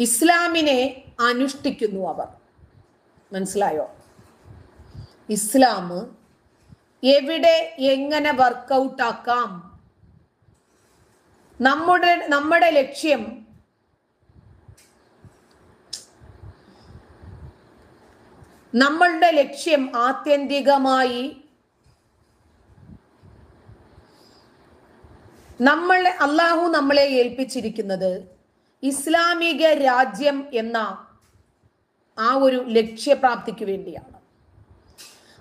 ഇസ്ലാമിനെ അനുഷ്ഠിക്കുന്നു അവർ. മനസ്സിലായോ? ഇസ്ലാം എവിടെ എങ്ങനെ വർക്കൗട്ട് ആക്കാം? നമ്മുടെ നമ്മുടെ ലക്ഷ്യം നമ്മളുടെ ലക്ഷ്യം ആത്യന്തികമായി നമ്മൾ അള്ളാഹു നമ്മളെ ഏൽപ്പിച്ചിരിക്കുന്നത് ഇസ്ലാമിക രാജ്യം എന്ന ആ ഒരു ലക്ഷ്യപ്രാപ്തിക്ക് വേണ്ടിയാണ്.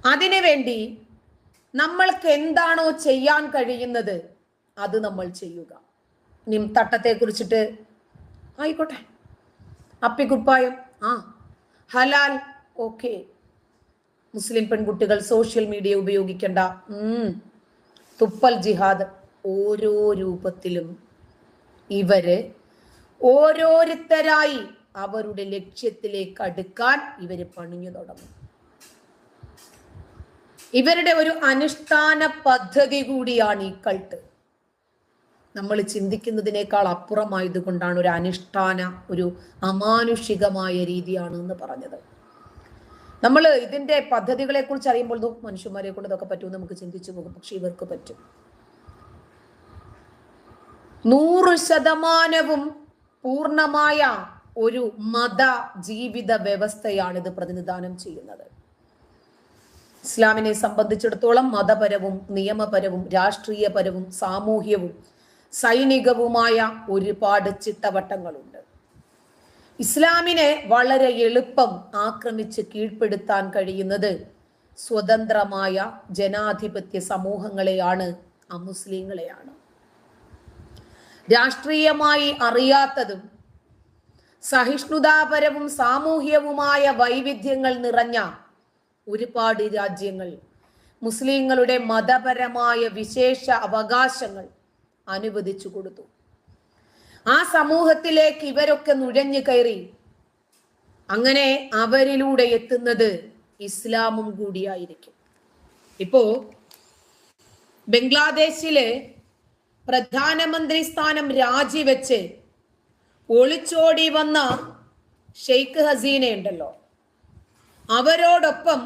അതിനു വേണ്ടി നമ്മൾക്ക് എന്താണോ ചെയ്യാൻ കഴിയുന്നത് അത് നമ്മൾ ചെയ്യുക. നിം തട്ടത്തെ കുറിച്ചിട്ട് ആയിക്കോട്ടെ. അപ്പിക്കുപ്പായം ആ ഹലാൽ ഓക്കെ. മുസ്ലിം പെൺകുട്ടികൾ സോഷ്യൽ മീഡിയ ഉപയോഗിക്കേണ്ട. തുപ്പൽ ജിഹാദ് ഓരോ രൂപത്തിലും ഇവർ ഓരോരുത്തരായി അവരുടെ ലക്ഷ്യത്തിലേക്ക് അടുക്കാൻ ഇവർ പണിഞ്ഞു തുടങ്ങും. ഇവരുടെ ഒരു അനുഷ്ഠാന പദ്ധതി കൂടിയാണ് ഈ കൾട്ട്. നമ്മൾ ചിന്തിക്കുന്നതിനേക്കാൾ അപ്പുറമായതുകൊണ്ടാണ് ഒരു അനുഷ്ഠാന ഒരു അമാനുഷികമായ രീതിയാണ് എന്ന് പറഞ്ഞത്. നമ്മൾ ഇതിന്റെ പദ്ധതികളെ കുറിച്ച് അറിയുമ്പോൾ "ദോ, മനുഷ്യന്മാരെ കൊണ്ട് ഇതൊക്കെ പറ്റുമെന്ന് നമുക്ക് ചിന്തിച്ചു പോകും. പക്ഷെ ഇവർക്ക് പറ്റും. നൂറ് ശതമാനവും പൂർണമായ ഒരു മത ജീവിത വ്യവസ്ഥയാണ് ഇത് പ്രതിനിധാനം ചെയ്യുന്നത്. ഇസ്ലാമിനെ സംബന്ധിച്ചിടത്തോളം മതപരവും നിയമപരവും രാഷ്ട്രീയപരവും സാമൂഹ്യവും സൈനികവുമായ ഒരുപാട് ചിട്ടവട്ടങ്ങളുണ്ട്. ഇസ്ലാമിനെ വളരെ എളുപ്പം ആക്രമിച്ച് കീഴ്പ്പെടുത്താൻ കഴിയുന്നത് സ്വതന്ത്രമായ ജനാധിപത്യ സമൂഹങ്ങളെയാണ് അമുസ്ലിങ്ങളെയാണ്. രാഷ്ട്രീയമായി അറിയാത്തതും സഹിഷ്ണുതാപരവും സാമൂഹ്യവുമായ വൈവിധ്യങ്ങൾ നിറഞ്ഞ ഒരുപാട് രാജ്യങ്ങൾ മുസ്ലിങ്ങളുടെ മതപരമായ വിശേഷ അവകാശങ്ങൾ അനുവദിച്ചു കൊടുത്തു. ആ സമൂഹത്തിലേക്ക് ഇവരൊക്കെ നുഴഞ്ഞു കയറി. അങ്ങനെ അവരിലൂടെ എത്തുന്നത് ഇസ്ലാമും കൂടിയായിരിക്കും. ഇപ്പോ ബംഗ്ലാദേശിൽ പ്രധാനമന്ത്രി സ്ഥാനം രാജിവെച്ച് ഒളിച്ചോടി വന്ന ഷെയ്ഖ് ഹസീന ഉണ്ടല്ലോ. അവരോടൊപ്പം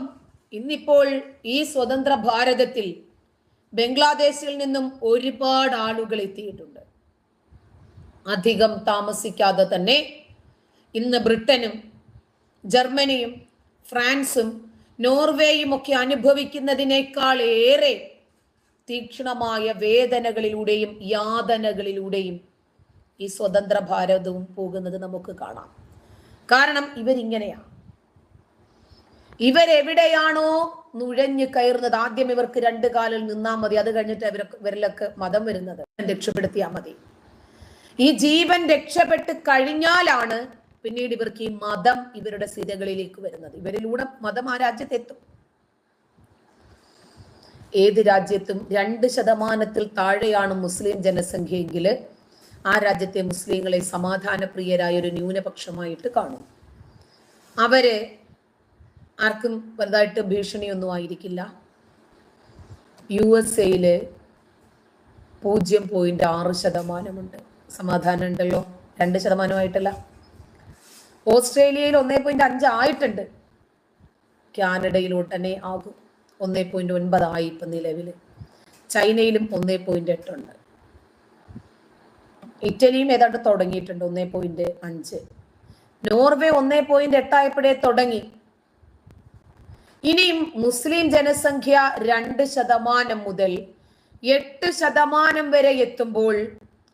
ഇന്നിപ്പോൾ ഈ സ്വതന്ത്ര ഭാരതത്തിൽ ബംഗ്ലാദേശിൽ നിന്നും ഒരുപാട് ആളുകൾ എത്തിയിട്ടുണ്ട്. അധികം താമസിക്കാതെ തന്നെ ഇന്ന് ബ്രിട്ടനും ജർമ്മനിയും ഫ്രാൻസും നോർവേയും ഒക്കെ അനുഭവിക്കുന്നതിനേക്കാൾ ഏറെ തീക്ഷ്ണമായ വേദനകളിലൂടെയും യാതനകളിലൂടെയും ഈ സ്വതന്ത്ര ഭാരതവും പോകുന്നത് നമുക്ക് കാണാം. കാരണം ഇവരിങ്ങനെയാണ് ഇവരെവിടെയാണോ നുഴഞ്ഞു കയറുന്നത്? ആദ്യം ഇവർക്ക് രണ്ട് കാലിൽ നിന്നാൽ മതി. അത് കഴിഞ്ഞിട്ട് ഇവരൊക്കെ ഇവരിലൊക്കെ മതം വരുന്നത്. രക്ഷപ്പെടുത്തിയാൽ മതി. ഈ ജീവൻ രക്ഷപ്പെട്ട് കഴിഞ്ഞാലാണ് പിന്നീട് ഇവർക്ക് ഈ മതം ഇവരുടെ സ്ഥിരകളിലേക്ക് വരുന്നത്. ഇവരിലൂടെ മതം ആ രാജ്യത്തെത്തും. ഏത് രാജ്യത്തും രണ്ട് ശതമാനത്തിൽ താഴെയാണ് മുസ്ലിം ജനസംഖ്യയെങ്കിൽ ആ രാജ്യത്തെ മുസ്ലിങ്ങളെ സമാധാനപ്രിയരായ ഒരു ന്യൂനപക്ഷമായിട്ട് കാണും. അവരെ ആർക്കും വലുതായിട്ട് ഭീഷണിയൊന്നും ആയിരിക്കില്ല. യു എസ് എയിൽ പൂജ്യം പോയിന്റ് ആറ് ശതമാനമുണ്ട്. സമാധാനം ഉണ്ടല്ലോ? രണ്ട് ശതമാനമായിട്ടല്ല. ഓസ്ട്രേലിയയിൽ ഒന്നേ പോയിന്റ് അഞ്ച് ആയിട്ടുണ്ട്. കാനഡയിൽ ഉടനെ ആകും. ഒന്നേ പോയിന്റ് ഒൻപതായി ഇപ്പൊ നിലവിൽ ചൈനയിലും ഒന്നേ പോയിന്റ് എട്ടുണ്ട് ഇറ്റലിയും ഏതാണ്ട് തുടങ്ങിയിട്ടുണ്ട് ഒന്നേ പോയിന്റ് അഞ്ച്. നോർവേ ഒന്നേ പോയിന്റ് എട്ടായപ്പോഴേ തുടങ്ങി. ഇനിയും മുസ്ലിം ജനസംഖ്യ രണ്ട് ശതമാനം മുതൽ എട്ട് ശതമാനം വരെ എത്തുമ്പോൾ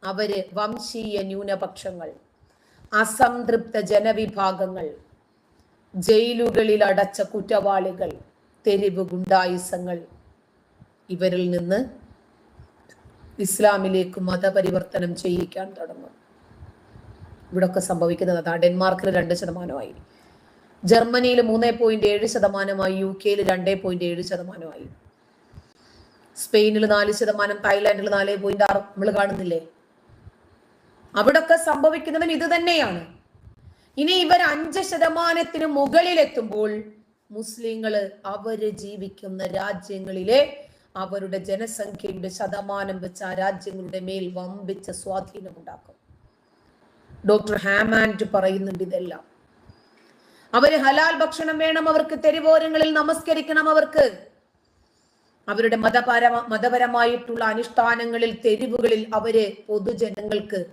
അവർ വംശീയ ന്യൂനപക്ഷങ്ങൾ അസംതൃപ്ത ജനവിഭാഗങ്ങൾ ജയിലുകളിൽ അടച്ച കുറ്റവാളികൾ തെരുവ് ഗുണ്ടായുസങ്ങൾ ഇവരിൽ നിന്ന് ഇസ്ലാമിലേക്ക് മതപരിവർത്തനം ചെയ്യിക്കാൻ തുടങ്ങും. ഇവിടൊക്കെ സംഭവിക്കുന്നത് അതാ ഡെൻമാർക്കിൽ രണ്ട് ശതമാനമായി. ജർമ്മനിയിൽ മൂന്ന് പോയിന്റ് ഏഴ് ശതമാനമായി യു കെയിൽ രണ്ട് പോയിന്റ് ഏഴ് ശതമാനമായി. സ്പെയിനിൽ നാല് ശതമാനം തായ്ലാന്റിൽ നാല് പോയിന്റ് ആറ് നമ്മൾ കാണുന്നില്ലേ? അവിടൊക്കെ സംഭവിക്കുന്നതും ഇത് തന്നെയാണ്. ഇനി ഇവർ അഞ്ച് ശതമാനത്തിന് മുകളിലെത്തുമ്പോൾ മുസ്ലിങ്ങൾ അവർ ജീവിക്കുന്ന രാജ്യങ്ങളിലെ അവരുടെ ജനസംഖ്യയുടെ ശതമാനം വെച്ച് ആ രാജ്യങ്ങളുടെ മേൽ വമ്പിച്ച സ്വാധീനം ഉണ്ടാക്കും ഡോക്ടർ ഹാമാൻഡ് പറയുന്നുണ്ട് ഇതെല്ലാം. അവർ ഹലാൽ ഭക്ഷണം വേണം അവർക്ക് തെരുവോരങ്ങളിൽ നമസ്കരിക്കണം അവർക്ക്. അവരുടെ മതപര മതപരമായിട്ടുള്ള അനുഷ്ഠാനങ്ങളിൽ തെരുവുകളിൽ അവർ പൊതുജനങ്ങൾക്ക്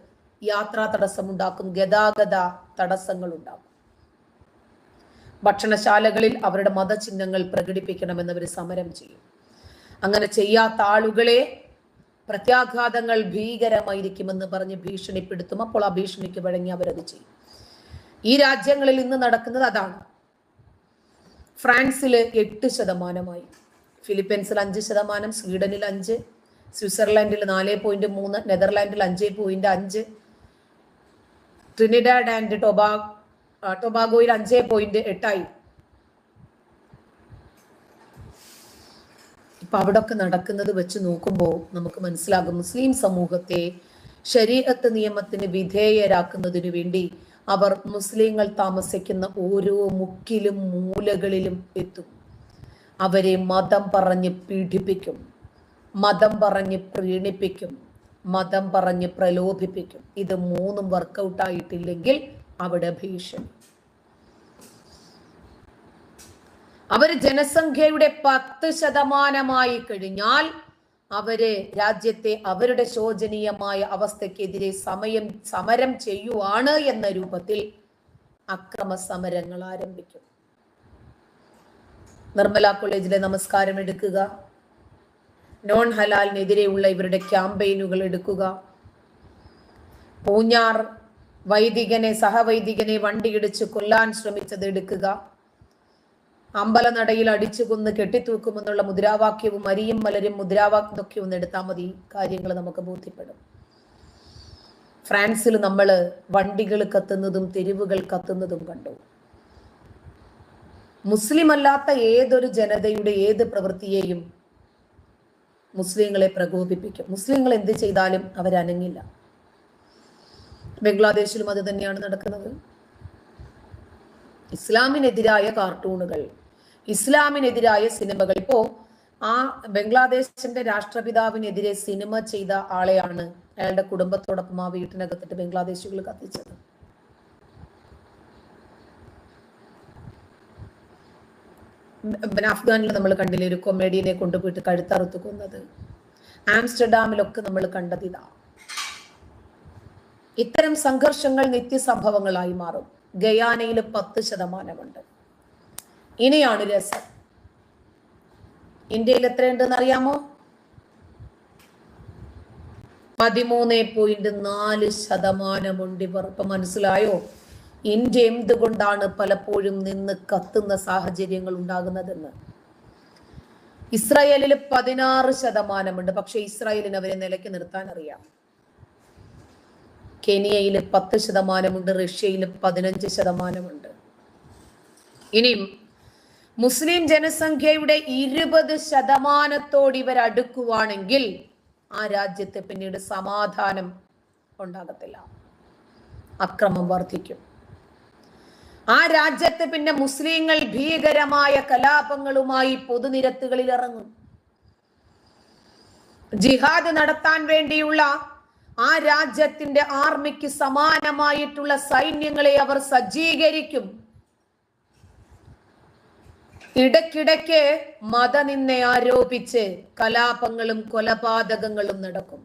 യാത്രാ തടസ്സമുണ്ടാക്കും ഗതാഗത തടസ്സങ്ങൾ ഉണ്ടാക്കും ഭക്ഷണശാലകളിൽ അവരുടെ മതചിഹ്നങ്ങൾ പ്രകടിപ്പിക്കണമെന്ന് അവർ സമരം ചെയ്യും. അങ്ങനെ ചെയ്യാത്ത ആളുകളെ പ്രത്യാഘാതങ്ങൾ ഭീകരമായിരിക്കുമെന്ന് പറഞ്ഞ് ഭീഷണിപ്പെടുത്തും. അപ്പോൾ ആ ഭീഷണിക്ക് വഴങ്ങി അവരത് ചെയ്യും. ഈ രാജ്യങ്ങളിൽ ഇന്ന് നടക്കുന്നത് അതാണ്. ഫ്രാൻസിൽ എട്ട് ശതമാനമായി. ഫിലിപ്പീൻസിൽ അഞ്ച് ശതമാനം സ്വീഡനിൽ അഞ്ച് സ്വിറ്റ്സർലാൻഡിൽ നാല് പോയിന്റ് മൂന്ന് നെതർലാൻഡിൽ അഞ്ച് പോയിന്റ് അഞ്ച് ട്രിനിഡാഡ് ആൻഡ് ടൊബാ ടൊബാഗോയിൽ അഞ്ച് പോയിന്റ് എട്ടായി. ഇപ്പൊ അവിടൊക്കെ നടക്കുന്നത് വെച്ച് നോക്കുമ്പോൾ നമുക്ക് മനസ്സിലാകും മുസ്ലിം സമൂഹത്തെ ശരീരത്ത് നിയമത്തിന് വിധേയരാക്കുന്നതിനു വേണ്ടി അവർ മുസ്ലിങ്ങൾ താമസിക്കുന്ന ഓരോ മുക്കിലും മൂലകളിലും എത്തും. അവരെ മതം പറഞ്ഞ് പീഡിപ്പിക്കും മതം പറഞ്ഞ് പ്രീണിപ്പിക്കും മതം പറഞ്ഞ് പ്രലോഭിപ്പിക്കും. ഇത് മൂന്നും വർക്കൗട്ട് ആയിട്ടില്ലെങ്കിൽ അവിടെ ഭീഷണി അവർ ജനസംഖ്യയുടെ പത്ത് ശതമാനമായി കഴിഞ്ഞാൽ അവരെ രാജ്യത്തെ അവരുടെ ശോചനീയമായ അവസ്ഥക്കെതിരെ സമയം സമരം ചെയ്യുവാണ് എന്ന രൂപത്തിൽ അക്രമ സമരങ്ങൾ ആരംഭിക്കും. നിർമ്മല കോളേജിലെ നമസ്കാരം എടുക്കുക. നോൺ ഹലാലിനെതിരെയുള്ള ഇവരുടെ ക്യാമ്പയിനുകൾ എടുക്കുക. പൂഞ്ഞാർ വൈദികനെ സഹവൈദികനെ വണ്ടിയിടിച്ച് കൊല്ലാൻ ശ്രമിച്ചത് എടുക്കുക. അമ്പലനടയിൽ അടിച്ചു കൊന്ന് കെട്ടിത്തൂക്കുമെന്നുള്ള മുദ്രാവാക്യവും അരിയും മലരും മുദ്രാവാക്യമൊക്കെ ഒന്ന് എടുത്താൽ മതി. കാര്യങ്ങൾ നമുക്ക് ബോധ്യപ്പെടും. ഫ്രാൻസിൽ നമ്മൾ വണ്ടികൾ കത്തുന്നതും തെരുവുകൾ കത്തുന്നതും കണ്ടു. മുസ്ലിം അല്ലാത്ത ഏതൊരു ജനതയുടെ ഏത് പ്രവൃത്തിയെയും മുസ്ലിങ്ങളെ പ്രകോപിപ്പിക്കും. മുസ്ലിങ്ങൾ എന്ത് ചെയ്താലും അവരനങ്ങില്ല. ബംഗ്ലാദേശിലും അത് തന്നെയാണ് നടക്കുന്നത്. ഇസ്ലാമിനെതിരായ കാർട്ടൂണുകൾ ഇസ്ലാമിനെതിരായ സിനിമകൾ. ഇപ്പോ ആ ബംഗ്ലാദേശിന്റെ രാഷ്ട്രപിതാവിനെതിരെ സിനിമ ചെയ്ത ആളെയാണ് അയാളുടെ കുടുംബത്തോടൊപ്പം ആ വീട്ടിനകത്തിട്ട് ബംഗ്ലാദേശികൾ കത്തിച്ചത്. അഫ്ഗാനിൽ നമ്മൾ കണ്ടില്ലേ ഒരു കൊമേഡിയനെ കൊണ്ടുപോയിട്ട് കഴുത്തറുത്ത് കൊന്നത്. ആംസ്റ്റർഡാമിലൊക്കെ നമ്മൾ കണ്ടത് ഇതാ. ഇത്തരം സംഘർഷങ്ങൾ നിത്യസംഭവങ്ങളായി മാറും. ഗയാനയിൽ പത്ത് ശതമാനമുണ്ട്. ഇനിയാണ് രസം. ഇന്ത്യയിൽ എത്രയുണ്ടെന്ന് അറിയാമോ? പതിമൂന്ന് പോയിന്റ് നാല് ശതമാനമുണ്ട് ഇവർ. ഇപ്പൊ മനസ്സിലായോ? ഇന്ത്യ എന്തുകൊണ്ടാണ് പലപ്പോഴും നിന്ന് കത്തുന്ന സാഹചര്യങ്ങൾ ഉണ്ടാകുന്നതെന്ന്? ഇസ്രായേലിൽ പതിനാറ് ശതമാനമുണ്ട്. പക്ഷെ ഇസ്രായേലിന് അവരെ നിലയ്ക്ക് നിർത്താൻ അറിയാം. കെനിയയിൽ പത്ത് ശതമാനമുണ്ട് റഷ്യയിൽ പതിനഞ്ച് ശതമാനമുണ്ട്. ഇനിയും മുസ്ലിം ജനസംഖ്യയുടെ ഇരുപത് ശതമാനത്തോട് ഇവർ അടുക്കുവാണെങ്കിൽ ആ രാജ്യത്ത് പിന്നീട് സമാധാനം ഉണ്ടാകത്തില്ല. അക്രമം വർദ്ധിക്കും. ആ രാജ്യത്ത് പിന്നെ മുസ്ലിങ്ങൾ ഭീകരമായ കലാപങ്ങളുമായി പൊതുനിരത്തുകളിൽ ഇറങ്ങും ജിഹാദ് നടത്താൻ വേണ്ടിയുള്ള ആ രാജ്യത്തിന്റെ ആർമിക്ക് സമാനമായിട്ടുള്ള സൈന്യങ്ങളെ അവർ സജ്ജീകരിക്കും. ഇടയ്ക്കിടയ്ക്ക് മതനിന്നെ ആരോപിച്ച് കലാപങ്ങളും കൊലപാതകങ്ങളും നടക്കും.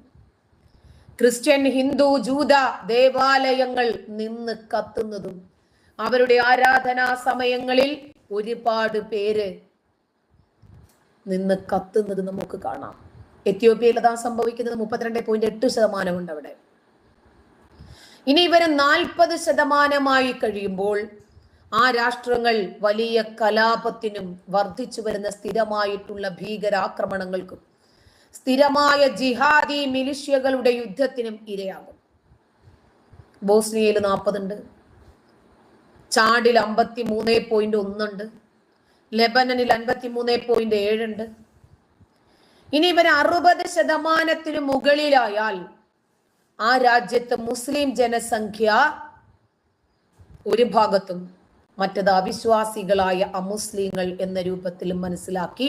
ക്രിസ്ത്യൻ ഹിന്ദു ജൂത ദേവാലയങ്ങൾ നിന്ന് കത്തുന്നതും അവരുടെ ആരാധനാ സമയങ്ങളിൽ ഒരുപാട് പേര് നിന്ന് കത്തുന്നത് നമുക്ക് കാണാം. എത്യോപ്യയിൽ അതാ സംഭവിക്കുന്നത്. മുപ്പത്തിരണ്ട് പോയിന്റ് എട്ട് ശതമാനമുണ്ട് അവിടെ. ഇനി ഇവരെ നാൽപ്പത് ശതമാനമായി കഴിയുമ്പോൾ ആ രാഷ്ട്രങ്ങൾ വലിയ കലാപത്തിനും വർദ്ധിച്ചു വരുന്ന സ്ഥിരമായിട്ടുള്ള ഭീകരാക്രമണങ്ങൾക്കും സ്ഥിരമായ ജിഹാദി മിലിഷ്യകളുടെ യുദ്ധത്തിനും ഇരയാകും. ബോസ്നിയയിൽ നാൽപ്പതുണ്ട്. ചാഡിൽ അമ്പത്തി മൂന്ന് പോയിന്റ് ഒന്നുണ്ട്. ലെബനനിൽ അൻപത്തി മൂന്ന് പോയിന്റ് ഏഴുണ്ട്. ഇനി ഇവർ അറുപത് ശതമാനത്തിന് മുകളിലായാൽ ആ രാജ്യത്ത് മുസ്ലിം ജനസംഖ്യ ഒരു ഭാഗത്തും മറ്റത് അവിശ്വാസികളായ അമുസ്ലിങ്ങൾ എന്ന രൂപത്തിൽ മനസ്സിലാക്കി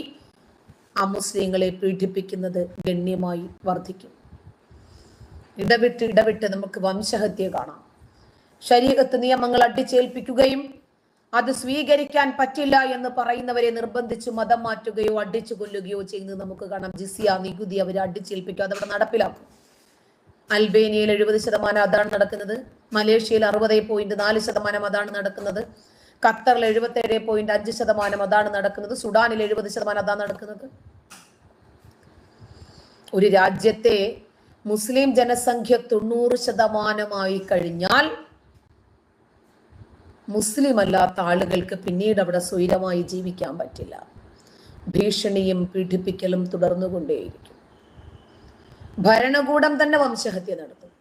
അമുസ്ലിങ്ങളെ പീഡിപ്പിക്കുന്നത് ഗണ്യമായി വർദ്ധിക്കും. ഇടവിട്ട് ഇടവിട്ട് നമുക്ക് വംശഹത്യ കാണാം. ശരീരത്ത് നിയമങ്ങൾ അടിച്ചേൽപ്പിക്കുകയും അത് സ്വീകരിക്കാൻ പറ്റില്ല എന്ന് പറയുന്നവരെ നിർബന്ധിച്ച് മതം മാറ്റുകയോ അടിച്ചു കൊല്ലുകയോ ചെയ്യുന്നത് നമുക്ക് കാണാം. ജിസിയ നികുതി അവർ അടിച്ചേൽപ്പിക്കുക അതവിടെ നടപ്പിലാക്കും. അൽബേനിയയിൽ എഴുപത് ശതമാനം അതാണ് നടക്കുന്നത്. മലേഷ്യയിൽ അറുപത് പോയിന്റ് നാല് ശതമാനം അതാണ് നടക്കുന്നത്. ഖത്തറിൽ എഴുപത്തേഴ് പോയിന്റ് അഞ്ച് ശതമാനം അതാണ് നടക്കുന്നത്. സുഡാനിൽ എഴുപത് ശതമാനം അതാണ് നടക്കുന്നത്. ഒരു രാജ്യത്തെ മുസ്ലിം ജനസംഖ്യ തൊണ്ണൂറ് ശതമാനമായി കഴിഞ്ഞാൽ മുസ്ലിം അല്ലാത്ത ആളുകൾക്ക് പിന്നീട് അവിടെ സ്വൈരമായി ജീവിക്കാൻ പറ്റില്ല. ഭീഷണിയും പീഡിപ്പിക്കലും തുടർന്നുകൊണ്ടേയിരിക്കും. ഭരണകൂടം തന്നെ വംശഹത്യ നടത്തും.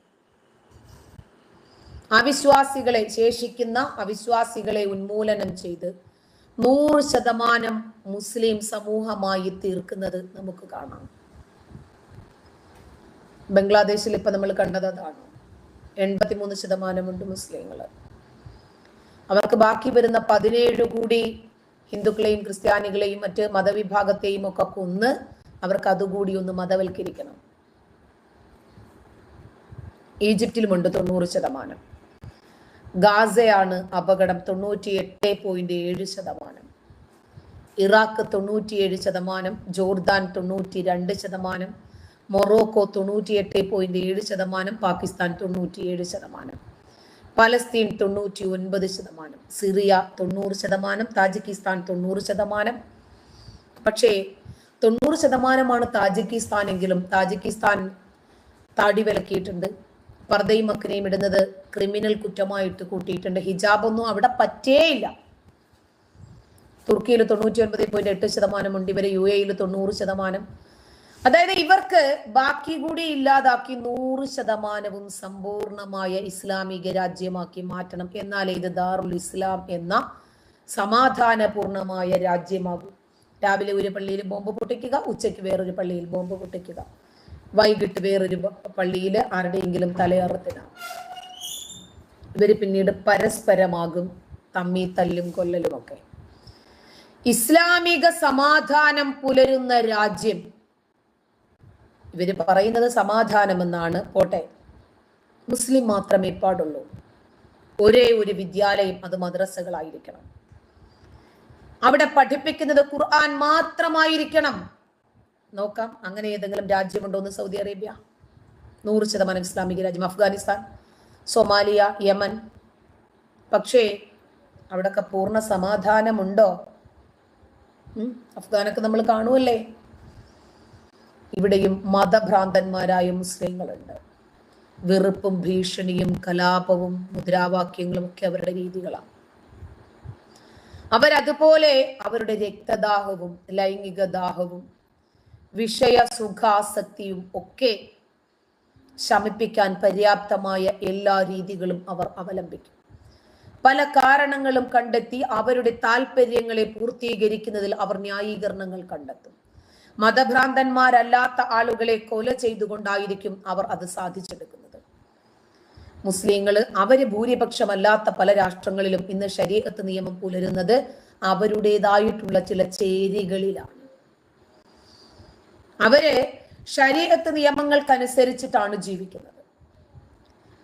അവിശ്വാസികളെ ശേഷിക്കുന്ന അവിശ്വാസികളെ ഉന്മൂലനം ചെയ്ത് നൂറ് ശതമാനം മുസ്ലിം സമൂഹമായി തീർക്കുന്നത് നമുക്ക് കാണാം. ബംഗ്ലാദേശിൽ ഇപ്പൊ നമ്മൾ കണ്ടത് അതാണ്. എൺപത്തിമൂന്ന് ശതമാനമുണ്ട് മുസ്ലിങ്ങൾ. അവർക്ക് ബാക്കി വരുന്ന പതിനേഴ് കൂടി ഹിന്ദുക്കളെയും ക്രിസ്ത്യാനികളെയും മറ്റ് മതവിഭാഗത്തെയും ഒക്കെ കൊന്ന് അവർക്ക് അതുകൂടി ഒന്ന് മതവൽക്കരിക്കണം. ഈജിപ്തിലുമുണ്ട് തൊണ്ണൂറ് ശതമാനം. ഗാസയാണ് അപകടം തൊണ്ണൂറ്റി എട്ട് പോയിന്റ് ഏഴ് ശതമാനം. ഇറാഖ് തൊണ്ണൂറ്റിയേഴ് ശതമാനം ജോർദാൻ തൊണ്ണൂറ്റി രണ്ട് ശതമാനം മൊറോക്കോ തൊണ്ണൂറ്റിയെട്ട് പോയിന്റ് ഏഴ് ശതമാനം പാകിസ്ഥാൻ തൊണ്ണൂറ്റിയേഴ് ശതമാനം. പലസ്തീൻ തൊണ്ണൂറ്റി ഒൻപത് ശതമാനം സിറിയ തൊണ്ണൂറ് ശതമാനം താജിക്കിസ്ഥാൻ തൊണ്ണൂറ് ശതമാനം. പക്ഷേ തൊണ്ണൂറ് ശതമാനമാണ് താജിക്കിസ്ഥാൻ എങ്കിലും താജിക്കിസ്ഥാൻ താടി വിലക്കിയിട്ടുണ്ട് പർദ്ദയും മക്കനെയും ഇടുന്നത് ക്രിമിനൽ കുറ്റമായിട്ട് കൂട്ടിയിട്ടുണ്ട്. ഹിജാബൊന്നും അവിടെ പറ്റേയില്ല. തുർക്കിയിൽ തൊണ്ണൂറ്റി ഒൻപത് പോയിന്റ് എട്ട് ശതമാനമുണ്ട് ഇവരെ യു എയിൽ തൊണ്ണൂറ് ശതമാനം. അതായത് ഇവർക്ക് ബാക്കി കൂടി ഇല്ലാതാക്കി നൂറ് ശതമാനവും സമ്പൂർണമായ ഇസ്ലാമിക രാജ്യമാക്കി മാറ്റണം എന്നാൽ ഇത് ദാറുൽ ഇസ്ലാം എന്ന സമാധാനപൂർണമായ രാജ്യമാകും. രാവിലെ ഒരു പള്ളിയിൽ ബോംബ് പൊട്ടിക്കുക ഉച്ചയ്ക്ക് വേറൊരു പള്ളിയിൽ ബോംബ് പൊട്ടിക്കുക. വൈകിട്ട് വേറൊരു പള്ളിയിൽ ആരുടെയെങ്കിലും തലയറത്തിനാണ് ഇവർ പിന്നീട് പരസ്പരമാകും തമ്മി തല്ലും കൊല്ലലുമൊക്കെ. ഇസ്ലാമിക സമാധാനം പുലരുന്ന രാജ്യം ഇവർ പറയുന്നത് സമാധാനമെന്നാണ്. പോട്ടെ. മുസ്ലിം മാത്രമേ പാടുള്ളൂ. ഒരേ ഒരു വിദ്യാലയം അത് മദ്രസകളായിരിക്കണം. അവിടെ പഠിപ്പിക്കുന്നത് ഖുർആൻ മാത്രമായിരിക്കണം. നോക്കാം അങ്ങനെ ഏതെങ്കിലും രാജ്യമുണ്ടോ എന്ന് സൗദി അറേബ്യ? നൂറ് ശതമാനം ഇസ്ലാമിക രാജ്യം. Afghanistan Somalia Yemen. പക്ഷേ അവിടൊക്കെ പൂർണ സമാധാനമുണ്ടോ? അഫ്ഗാനൊക്കെ നമ്മൾ കാണുമല്ലേ ഇവിടെയും മതഭ്രാന്തന്മാരായ മുസ്ലിങ്ങളുണ്ട്. വെറുപ്പും ഭീഷണിയും കലാപവും മുദ്രാവാക്യങ്ങളും ഒക്കെ അവരുടെ രീതികളാണ്. അവരതുപോലെ അവരുടെ രക്തദാഹവും ലൈംഗിക ദാഹവും വിഷയ സുഖാസക്തിയും ഒക്കെ ശമിപ്പിക്കാൻ പര്യാപ്തമായ എല്ലാ രീതികളും അവർ അവലംബിക്കും. പല കാരണങ്ങളും കണ്ടെത്തി അവരുടെ താല്പര്യങ്ങളെ പൂർത്തീകരിക്കുന്നതിൽ അവർ ന്യായീകരണങ്ങൾ കണ്ടെത്തും. മതഭ്രാന്തന്മാരല്ലാത്ത ആളുകളെ കൊല ചെയ്തുകൊണ്ടായിരിക്കും അവർ അത് സാധിച്ചെടുക്കുന്നത്. മുസ്ലിങ്ങൾ അവർ ഭൂരിപക്ഷമല്ലാത്ത പല രാഷ്ട്രങ്ങളിലും ഇന്ന് ശരീരത്ത് നിയമം പുലരുന്നത് അവരുടേതായിട്ടുള്ള ചില ചേരികളിലാണ്. അവർ ശരീരത്ത് നിയമങ്ങൾക്കനുസരിച്ചിട്ടാണ് ജീവിക്കുന്നത്.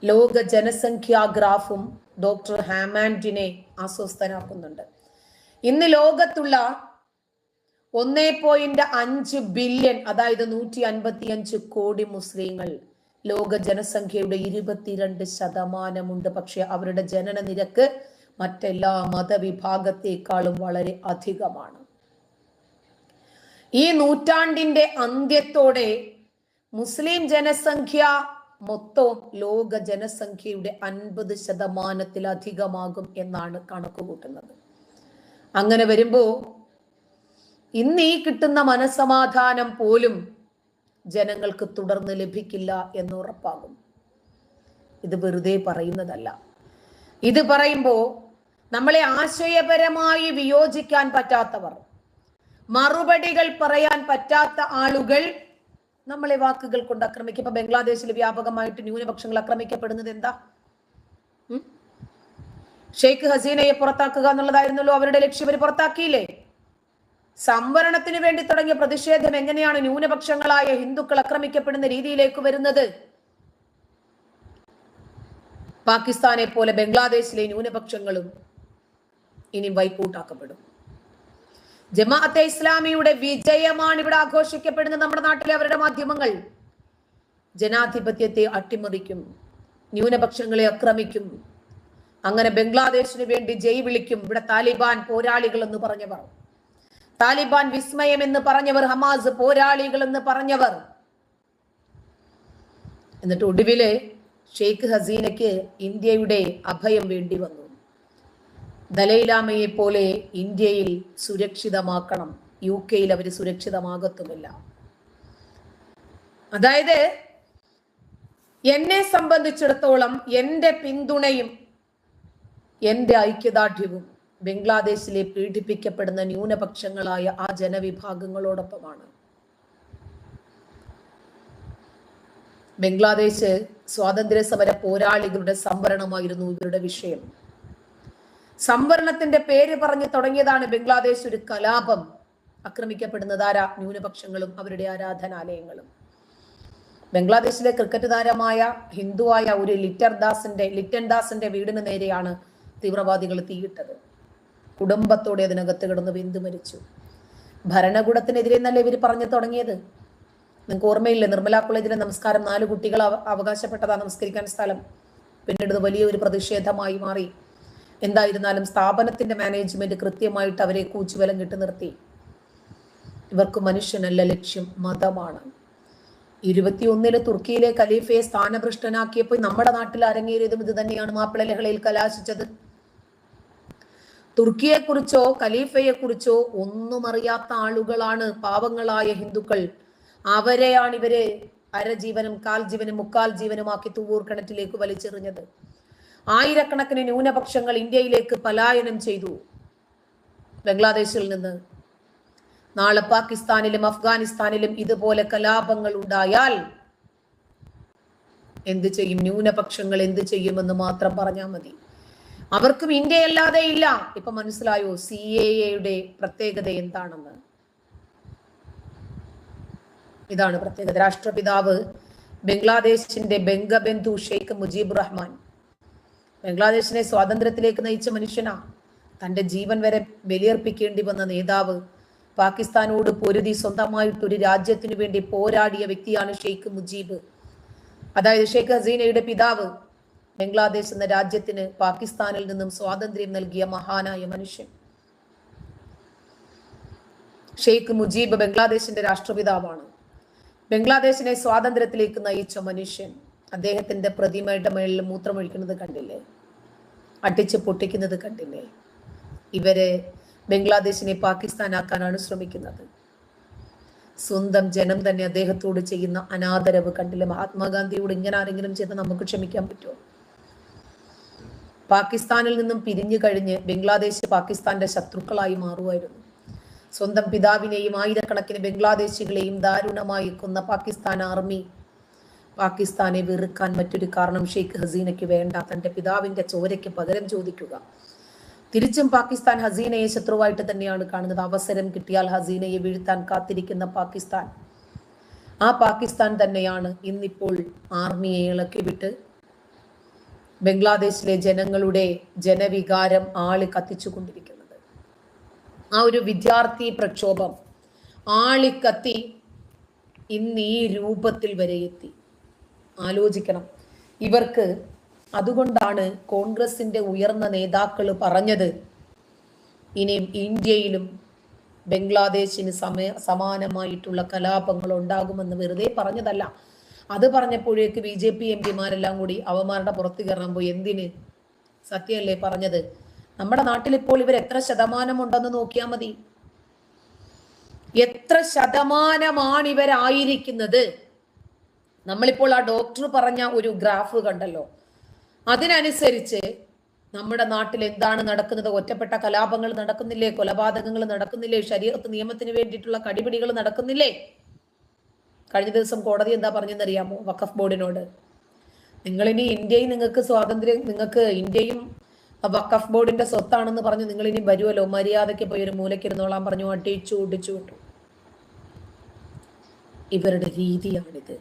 ലോക ജനസംഖ്യാ ഗ്രാഫും ഡോക്ടർ ഹാമാൻഡിനെ അസ്വസ്ഥനാക്കുന്നുണ്ട് ഇന്ന് ലോകത്തുള്ള ഒന്നേ പോയിന്റ് അഞ്ച് ബില്യൺ അതായത് നൂറ്റി അൻപത്തി അഞ്ച് കോടി മുസ്ലിങ്ങൾ ലോക ജനസംഖ്യയുടെ ഇരുപത്തിരണ്ട് ശതമാനമുണ്ട്. പക്ഷെ അവരുടെ ജനന നിരക്ക് മറ്റെല്ലാ മതവിഭാഗത്തെക്കാളും വളരെ അധികമാണ്. ഈ നൂറ്റാണ്ടിന്റെ അന്ത്യത്തോടെ മുസ്ലിം ജനസംഖ്യ മൊത്തം ലോക ജനസംഖ്യയുടെ അൻപത് ശതമാനത്തിലധികമാകും എന്നാണ് കണക്കുകൂട്ടുന്നത്. അങ്ങനെ വരുമ്പോ ഇന്ന് ഈ കിട്ടുന്ന മനസമാധാനം പോലും ജനങ്ങൾക്ക് തുടർന്ന് ലഭിക്കില്ല എന്ന് ഉറപ്പാകും. ഇത് വെറുതെ പറയുന്നതല്ല. ഇത് പറയുമ്പോൾ നമ്മളെ ആശയപരമായി വിയോജിക്കാൻ പറ്റാത്തവർ മറുപടികൾ പറയാൻ പറ്റാത്ത ആളുകൾ നമ്മളെ വാക്കുകൾ കൊണ്ട് ആക്രമിക്കും. ഇപ്പൊ ബംഗ്ലാദേശിൽ വ്യാപകമായിട്ട് ന്യൂനപക്ഷങ്ങൾ ആക്രമിക്കപ്പെടുന്നത് എന്താ? ഷെയ്ഖ് ഹസീനയെ പുറത്താക്കുക എന്നുള്ളതായിരുന്നല്ലോ അവരുടെ ലക്ഷ്യം. അവർ പുറത്താക്കിയില്ലേ? സംവരണത്തിന് വേണ്ടി തുടങ്ങിയ പ്രതിഷേധം എങ്ങനെയാണ് ന്യൂനപക്ഷങ്ങളായ ഹിന്ദുക്കൾ ആക്രമിക്കപ്പെടുന്ന രീതിയിലേക്ക് വരുന്നത്? പാകിസ്ഥാനെ പോലെ ബംഗ്ലാദേശിലെ ന്യൂനപക്ഷങ്ങളും ഇനി വൈക്കൂട്ടാക്കപ്പെടും ജമാഅത്തെ ഇസ്ലാമിയുടെ വിജയമാണ് ഇവിടെ ആഘോഷിക്കപ്പെടുന്നത് നമ്മുടെ നാട്ടിലെ അവരുടെ മാധ്യമങ്ങൾ. ജനാധിപത്യത്തെ അട്ടിമറിക്കും ന്യൂനപക്ഷങ്ങളെ ആക്രമിക്കും അങ്ങനെ ബംഗ്ലാദേശിന് വേണ്ടി ജയ് വിളിക്കും ഇവിടെ താലിബാൻ പോരാളികൾ എന്ന് പറഞ്ഞവർ. താലിബാൻ വിസ്മയം എന്ന് പറഞ്ഞവർ ഹമാസ് പോരാളികൾ എന്ന് പറഞ്ഞവർ. എന്നിട്ട് ഒടുവിൽ ഷെയ്ഖ് ഹസീനയ്ക്ക് ഇന്ത്യയുടെ അഭയം വേണ്ടി വന്നു. ദലൈലാമയെ പോലെ ഇന്ത്യയിൽ സുരക്ഷിതമാക്കണം. യു കെയിൽ അവർ സുരക്ഷിതമാകത്തുമില്ല. അതായത് എന്നെ സംബന്ധിച്ചിടത്തോളം എന്റെ പിന്തുണയും എന്റെ ഐക്യദാർഢ്യവും ബംഗ്ലാദേശിലെ പീഡിപ്പിക്കപ്പെടുന്ന ന്യൂനപക്ഷങ്ങളായ ആ ജനവിഭാഗങ്ങളോടൊപ്പമാണ്. ബംഗ്ലാദേശ് സ്വാതന്ത്ര്യ സമര പോരാളികളുടെ സംവരണമായിരുന്നു ഇവരുടെ വിഷയം. സംവരണത്തിന്റെ പേര് പറഞ്ഞു തുടങ്ങിയതാണ് ബംഗ്ലാദേശ് ഒരു കലാപം. ആക്രമിക്കപ്പെടുന്നത് ആരാ? ന്യൂനപക്ഷങ്ങളും അവരുടെ ആരാധനാലയങ്ങളും. ബംഗ്ലാദേശിലെ ക്രിക്കറ്റ് താരമായ ഹിന്ദുവായ ഒരു ലിറ്റർ ദാസിന്റെ ലിറ്റൻ ദാസിന്റെ വീടിന് നേരെയാണ് തീവ്രവാദികൾ തീയിട്ടത്. കുടുംബത്തോടെ അതിനകത്ത് കിടന്ന് വെന്തു മരിച്ചു. ഭരണകൂടത്തിനെതിരെ എന്നല്ല ഇവർ പറഞ്ഞു തുടങ്ങിയത്? നിങ്ങൾക്ക് ഓർമ്മയില്ലേ? നിർമ്മല കോളേജിലെ നമസ്കാരം നാല് കുട്ടികൾ അവകാശപ്പെട്ടതാ നമസ്കരിക്കാൻ സ്ഥലം. പിന്നീട് ഇത് വലിയൊരു പ്രതിഷേധമായി മാറി. എന്തായിരുന്നാലും സ്ഥാപനത്തിന്റെ മാനേജ്മെന്റ് കൃത്യമായിട്ട് അവരെ കൂച്ചുവലം കിട്ടി നിർത്തി. ഇവർക്ക് മനുഷ്യനല്ല ലക്ഷ്യം മതമാണ്. ഇരുപത്തിയൊന്നിൽ തുർക്കിയിലെ ഖലീഫയെ സ്ഥാനഭ്രഷ്ടനാക്കിയപ്പോൾ നമ്മുടെ നാട്ടിൽ അരങ്ങേറിയതും ഇത് തന്നെയാണ്. മാപ്പിള ലഹളയിൽ കലാശിച്ചത്. തുർക്കിയെ ഖലീഫയെക്കുറിച്ചോ ഖലീഫയെ കുറിച്ചോ ഒന്നും അറിയാത്ത ആളുകളാണ് പാവങ്ങളായ ഹിന്ദുക്കൾ. അവരെയാണ് ഇവർ അരജീവനും കാൽ ജീവനും മുക്കാൽ ജീവനുമാക്കി തൂവൂർ കിണറ്റിലേക്ക് വലിച്ചെറിഞ്ഞത്. ആയിരക്കണക്കിന് ന്യൂനപക്ഷങ്ങൾ ഇന്ത്യയിലേക്ക് പലായനം ചെയ്തു ബംഗ്ലാദേശിൽ നിന്ന്. നാളെ പാകിസ്ഥാനിലും അഫ്ഗാനിസ്ഥാനിലും ഇതുപോലെ കലാപങ്ങൾ ഉണ്ടായാൽ എന്ത് ചെയ്യും? ന്യൂനപക്ഷങ്ങൾ എന്ത് ചെയ്യുമെന്ന് മാത്രം പറഞ്ഞാൽ മതി. അവർക്കും ഇന്ത്യയല്ലാതെ ഇല്ല. ഇപ്പൊ മനസ്സിലായോ? സി എ എയുടെ പ്രത്യേകത എന്താണെന്ന്? ഇതാണ് പ്രത്യേകത. രാഷ്ട്രപിതാവ് ബംഗ്ലാദേശിന്റെ ബംഗബന്ധു ഷെയ്ഖ് മുജീബ് റഹ്മാൻ. ബംഗ്ലാദേശിനെ സ്വാതന്ത്ര്യത്തിലേക്ക് നയിച്ച മനുഷ്യനാ. തന്റെ ജീവൻ വരെ ബലിയർപ്പിക്കേണ്ടി വന്ന നേതാവ്. പാകിസ്ഥാനോട് പൊരുതി സ്വന്തമായിട്ടൊരു രാജ്യത്തിനു വേണ്ടി പോരാടിയ വ്യക്തിയാണ് ഷെയ്ഖ് മുജീബ്. അതായത് ഷെയ്ഖ് ഹസീനയുടെ പിതാവ്. ബംഗ്ലാദേശ് എന്ന രാജ്യത്തിന് പാകിസ്ഥാനിൽ നിന്നും സ്വാതന്ത്ര്യം നൽകിയ മഹാനായ മനുഷ്യൻ. ഷെയ്ഖ് മുജീബ് ബംഗ്ലാദേശിന്റെ രാഷ്ട്രപിതാവാണ്. ബംഗ്ലാദേശിനെ സ്വാതന്ത്ര്യത്തിലേക്ക് നയിച്ച മനുഷ്യൻ അദ്ദേഹത്തിന്റെ പ്രതിമയുടെ മേളിൽ മൂത്രമൊഴിക്കുന്നത് കണ്ടില്ലേ? അടിച്ച് പൊട്ടിക്കുന്നത് കണ്ടില്ലേ? ഇവരെ ബംഗ്ലാദേശിനെ പാകിസ്ഥാനാക്കാനാണ് ശ്രമിക്കുന്നത്. സ്വന്തം ജനം തന്നെ അദ്ദേഹത്തോട് ചെയ്യുന്ന അനാദരവ് കണ്ടില്ലേ? മഹാത്മാഗാന്ധിയോട് ഇങ്ങനെ ആരെങ്കിലും ചെയ്താൽ നമുക്ക് ക്ഷമിക്കാൻ പറ്റുമോ? പാകിസ്ഥാനിൽ നിന്നും പിരിഞ്ഞു കഴിഞ്ഞ് ബംഗ്ലാദേശ് പാകിസ്ഥാന്റെ ശത്രുക്കളായി മാറുമായിരുന്നു. സ്വന്തം പിതാവിനെയും ആയിരക്കണക്കിന് ബംഗ്ലാദേശികളെയും ദാരുണമായി കൊന്ന പാകിസ്ഥാൻ ആർമി പാകിസ്ഥാനെ വെറുക്കാൻ മറ്റൊരു കാരണം ഷെയ്ഖ് ഹസീനയ്ക്ക് വേണ്ട. തന്റെ പിതാവിന്റെ ചോരയ്ക്ക് പകരം ചോദിക്കുക. തിരിച്ചും പാകിസ്ഥാൻ ഹസീനയെ ശത്രുവായിട്ട് തന്നെയാണ് കാണുന്നത്. അവസരം കിട്ടിയാൽ ഹസീനയെ വീഴ്ത്താൻ കാത്തിരിക്കുന്ന പാകിസ്ഥാൻ. ആ പാകിസ്ഥാൻ തന്നെയാണ് ഇന്നിപ്പോൾ ആർമിയെ ഇളക്കി വിട്ട് ബംഗ്ലാദേശിലെ ജനങ്ങളുടെ ജനവികാരം ആളി കത്തിച്ചുകൊണ്ടിരിക്കുന്നത്. ആ ഒരു വിദ്യാർത്ഥി പ്രക്ഷോഭം ആളിക്കത്തി ഇന്ന് ഈ രൂപത്തിൽ വരെ എത്തി. ആലോചിക്കണം. ഇവർക്ക് അതുകൊണ്ടാണ് കോൺഗ്രസിന്റെ ഉയർന്ന നേതാക്കൾ പറഞ്ഞത് ഇനി ഇന്ത്യയിലും ബംഗ്ലാദേശിന് സമയ സമാനമായിട്ടുള്ള കലാപങ്ങൾ ഉണ്ടാകുമെന്ന് വെറുതെ പറഞ്ഞതല്ല. അത് പറഞ്ഞപ്പോഴേക്ക് ബി ജെ പി എം പിമാരെല്ലാം കൂടി അവന്മാരുടെ പുറത്ത് കയറാൻ പോയി. എന്തിന്? സത്യമല്ലേ പറഞ്ഞത്? നമ്മുടെ നാട്ടിൽ ഇപ്പോൾ ഇവർ എത്ര ശതമാനം ഉണ്ടെന്ന് നോക്കിയാൽ മതി. എത്ര ശതമാനമാണ് ഇവരായിരിക്കുന്നത്? നമ്മളിപ്പോൾ ആ ഡോക്ടർ പറഞ്ഞ ഒരു ഗ്രാഫ് കണ്ടല്ലോ. അതിനനുസരിച്ച് നമ്മുടെ നാട്ടിൽ എന്താണ് നടക്കുന്നത്? ഒറ്റപ്പെട്ട കലാപങ്ങൾ നടക്കുന്നില്ലേ? കൊലപാതകങ്ങൾ നടക്കുന്നില്ലേ? ശരീരത്ത് നിയമത്തിന് വേണ്ടിയിട്ടുള്ള കടിപിടികൾ നടക്കുന്നില്ലേ? കഴിഞ്ഞ ദിവസം കോടതി എന്താ പറഞ്ഞെന്നറിയാമോ? വഖഫ് ബോർഡിനോട്. നിങ്ങളിനി ഇന്ത്യയും നിങ്ങൾക്ക് സ്വാതന്ത്ര്യം നിങ്ങൾക്ക് ഇന്ത്യയും വഖഫ് ബോർഡിന്റെ സ്വത്താണെന്ന് പറഞ്ഞ് നിങ്ങൾ ഇനി വരുമല്ലോ മര്യാദയ്ക്ക് പോയി ഒരു മൂലക്കിരുന്നോളാൻ പറഞ്ഞു. അടിച്ചു ഒടിച്ചു വിട്ടു ഇവരുടെ രീതിയാണിത്.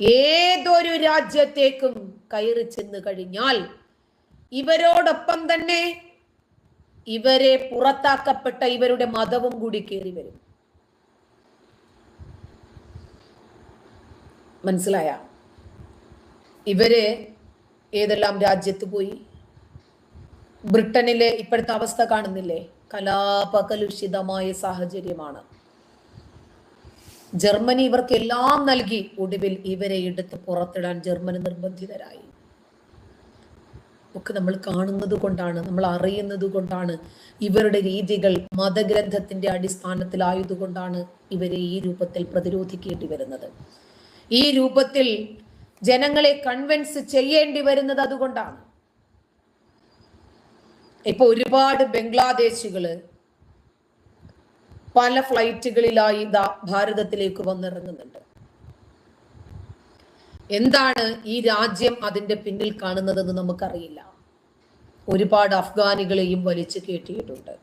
ഏതൊരു രാജ്യത്തേക്കും കയറി ചെന്ന് കഴിഞ്ഞാൽ ഇവരോടൊപ്പം തന്നെ ഇവരെ പുറത്താക്കപ്പെട്ട ഇവരുടെ മതവും കൂടി കയറി വരും. മനസ്സിലായ? ഇവർ ഏതെല്ലാം രാജ്യത്ത് പോയി? ബ്രിട്ടനിലെ ഇപ്പോഴത്തെ അവസ്ഥ കാണുന്നില്ലേ? കലാപകലുഷിതമായ സാഹചര്യമാണ്. ജർമ്മനി ഇവർക്ക് എല്ലാം നൽകി. ഒടുവിൽ ഇവരെ എടുത്ത് പുറത്തിടാൻ ജർമ്മനി നിർബന്ധിതരായി. ഒക്കെ നമ്മൾ കാണുന്നത് കൊണ്ടാണ് നമ്മൾ അറിയുന്നത് കൊണ്ടാണ് ഇവരുടെ രീതികൾ മതഗ്രന്ഥത്തിന്റെ അടിസ്ഥാനത്തിലായതുകൊണ്ടാണ് ഇവരെ ഈ രൂപത്തിൽ പ്രതിരോധിക്കേണ്ടി വരുന്നത്. ഈ രൂപത്തിൽ ജനങ്ങളെ കൺവിൻസ് ചെയ്യേണ്ടി വരുന്നത് അതുകൊണ്ടാണ്. ഇപ്പൊ ഒരുപാട് ബംഗ്ലാദേശികൾ പല ഫ്ലൈറ്റുകളിലായി ഭാരതത്തിലേക്ക് വന്നിറങ്ങുന്നുണ്ട്. എന്താണ് ഈ രാജ്യം അതിന്റെ പിന്നിൽ കാണുന്നതെന്ന് നമുക്കറിയില്ല. ഒരുപാട് അഫ്ഗാനികളെയും വലിച്ചു കയറ്റിയിട്ടുണ്ട്.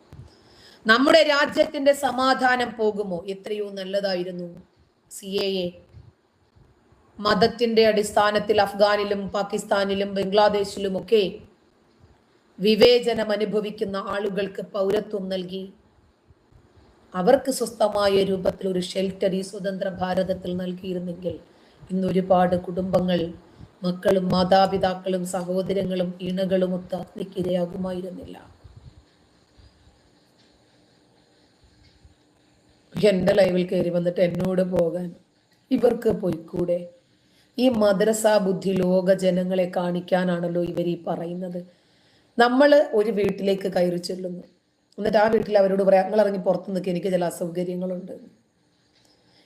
നമ്മുടെ രാജ്യത്തിന്റെ സമാധാനം പോകുമോ? എത്രയോ നല്ലതായിരുന്നു സി എ. മതത്തിന്റെ അടിസ്ഥാനത്തിൽ അഫ്ഗാനിലും പാകിസ്ഥാനിലും ബംഗ്ലാദേശിലുമൊക്കെ വിവേചനം അനുഭവിക്കുന്ന ആളുകൾക്ക് പൗരത്വം നൽകി. അവർക്ക് സ്വസ്ഥമായ രൂപത്തിൽ ഒരു ഷെൽട്ടർ ഈ സ്വതന്ത്ര ഭാരതത്തിൽ നൽകിയിരുന്നെങ്കിൽ ഇന്ന് ഒരുപാട് കുടുംബങ്ങൾ മക്കളും മാതാപിതാക്കളും സഹോദരങ്ങളും ഇണകളും ഒത്ത് അഗ്നിക്കിരയാകുമായിരുന്നില്ല എന്റെ ലൈവിൽ കയറി വന്നിട്ട് എന്നോട് പോകാൻ ഇവർക്ക് പോയിക്കൂടെ? ഈ മദ്രസ ബുദ്ധി ലോക ജനങ്ങളെ കാണിക്കാനാണല്ലോ ഇവർ ഈ പറയുന്നത്. നമ്മൾ ഒരു വീട്ടിലേക്ക് കയറി ചെല്ലുന്നു. എന്നിട്ട് ആ വീട്ടിൽ അവരോട് പറയാം നിങ്ങൾ ഇറങ്ങി പുറത്തു നിൽക്കുക എനിക്ക് ചില അസൗകര്യങ്ങളുണ്ട്.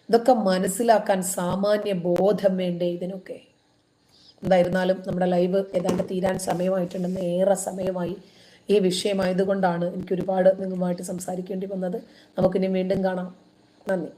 ഇതൊക്കെ മനസ്സിലാക്കാൻ സാമാന്യ ബോധം വേണ്ടേ ഇതിനൊക്കെ? എന്തായിരുന്നാലും നമ്മുടെ ലൈവ് ഏതാണ്ട് തീരാൻ സമയമായിട്ടുണ്ടെന്ന് ഏറെ സമയമായി ഈ വിഷയമായതുകൊണ്ടാണ് എനിക്ക് ഒരുപാട് നിങ്ങളുമായിട്ട് സംസാരിക്കേണ്ടി വന്നത്. നമുക്കിനി വീണ്ടും കാണാം. നന്ദി.